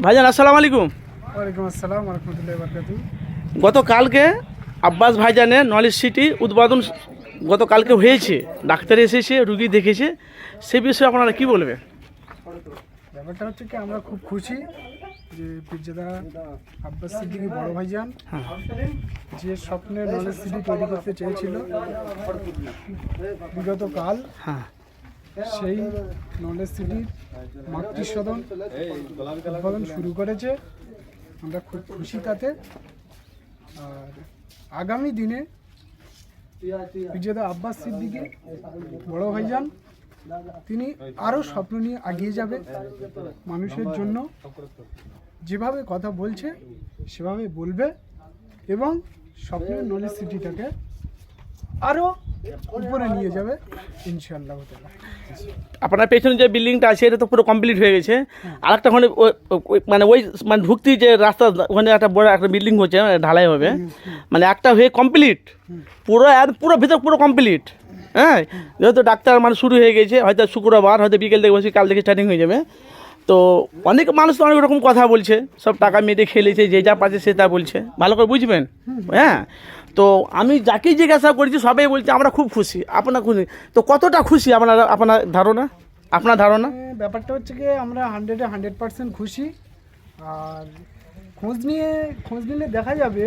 ভাইজান আসসালামু আলাইকুম। ওয়ালাইকুম আসসালাম রহমতুল্লাহ বরকাতু গতকালকে আব্বাস ভাইজানে নলেজ সিটি উদ্বোধন গতকালকে হয়েছে। ডাক্তার এসেছে রুগী দেখেছে। সে বিষয়ে আপনারা কি বলবেন? ব্যাপারটা হচ্ছে কি আমরা খুব খুশি যে পিজ্জাদা আব্বাস সিদ্দিকি বড় ভাইজান হ্যাঁ। যে স্বপ্নের নলেজ সিটি তৈরি করতে চেয়েছিল। বিগত কাল হ্যাঁ। সেই নলেজ সিটির মাতৃসদন উদ্বোধন শুরু করেছে। আমরা খুব খুশি তাতে। আর আগামী দিনে পিজ্জাদা আব্বাস সিদ্দিকি, বড় ভাইজান, তিনি আরও স্বপ্ন নিয়ে এগিয়ে যাবে মানুষের জন্য। যেভাবে কথা বলছে, সেভাবে বলবে এবং স্বপ্নের নলেজ সিটিটাকে আরও উপরে নিয়ে যাবে, ইনশাআল্লাহ তাআলা। আপনার পেছনে যে বিল্ডিংটা আছে এটা তো পুরো কমপ্লিট হয়ে গেছে। আর একটা ওখানে মানে ওই মানে ঢুকতে যে রাস্তা ওখানে একটা বড় একটা বিল্ডিং হচ্ছে মানে ঢালাই হবে। মানে একটা হয়ে কমপ্লিট পুরো আর পুরো ভিতর পুরো কমপ্লিট হ্যাঁ? যেহেতু ডাক্তার মানে শুরু হয়ে গেছে হয়তো শুক্রবার হয়তো বিকেল থেকে বসে কাল থেকে স্টার্টিং হয়ে যাবে। তো অনেক মানুষ তো অনেক রকম কথা বলছে সব টাকা মেয়েদের খেলেছে যে যা পাচ্ছে সে তা বলছে। ভালো করে বুঝবেন? হ্যাঁ? তো আমি যাকেই জিজ্ঞাসা করেছি সবাই বলছে আমরা খুব খুশি আপনার খুশি। তো কতটা খুশি আপনার আপনার ধারণা? আপনার ধারণা? ব্যাপারটা হচ্ছে কি আমরা হান্ড্রেডে হান্ড্রেড পার্সেন্ট খুশি। আর খোঁজ নিয়ে খোঁজ নিলে দেখা যাবে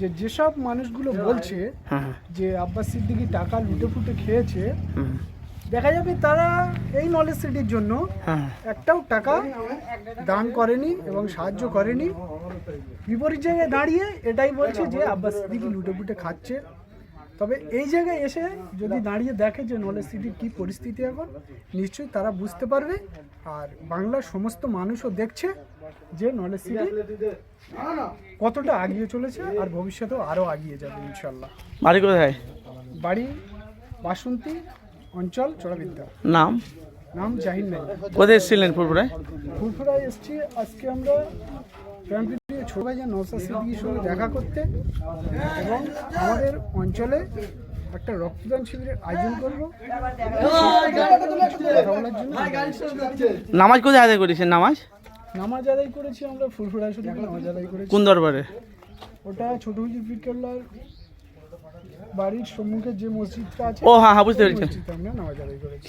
যে যেসব মানুষগুলো বলছে হ্যাঁ যে আব্বাস সিদ্দিকি টাকা লুটে ফুটে খেয়েছে দেখা যাবে তারা এই নলেজ সিটির জন্য হ্যাঁ। একটাও টাকা দান করেনি এবং সাহায্য করেনি। বিপরীত জায়গায় দাঁড়িয়ে এটাই বলছে যে আব্বাস সিদ্দিকি লুটে ফুটে খাচ্ছে। তবে এই জায়গায় এসে যদি দাঁড়িয়ে দেখে যে নলেজ সিটির কী পরিস্থিতি এখন নিশ্চয়ই তারা বুঝতে পারবে। আর বাংলার সমস্ত মানুষও দেখছে যে নলেজ সিটি কতটা আগিয়ে চলেছে আর ভবিষ্যতেও আরও আগিয়ে যাবে ইনশাল্লাহ বাড়ি কোথায়? বাড়ি বাসন্তী অঞ্চল চড়াবিদ্যা নাম? নাম জাহির নাই কোথায় এসেছিলেন ফুরফুরায়? ফুরফুরায় এসেছি আজকে আমরা প্রাণপ্রীতি ছোট ভাই নৌসা সিদ্দিকির সঙ্গে দেখা করতে এবং আমাদের অঞ্চলে একটা রক্তদান শিবিরের আয়োজন করব। নামাজ কোথায় আদায় করেছেন নামাজ? নামাজ আদায় করেছি আমরা ফুরফুরা শরীফে নামাজ আদায় করেছি। কোন দরবারে? ওটা ছোট হুজুর ফিরকেল্লার বাড়ির সম্মুখে যে মসজিদটা আছে ও হ্যাঁ হ্যাঁ বুঝতে পেরেছি। আমরা নামাজ আদায় করেছি।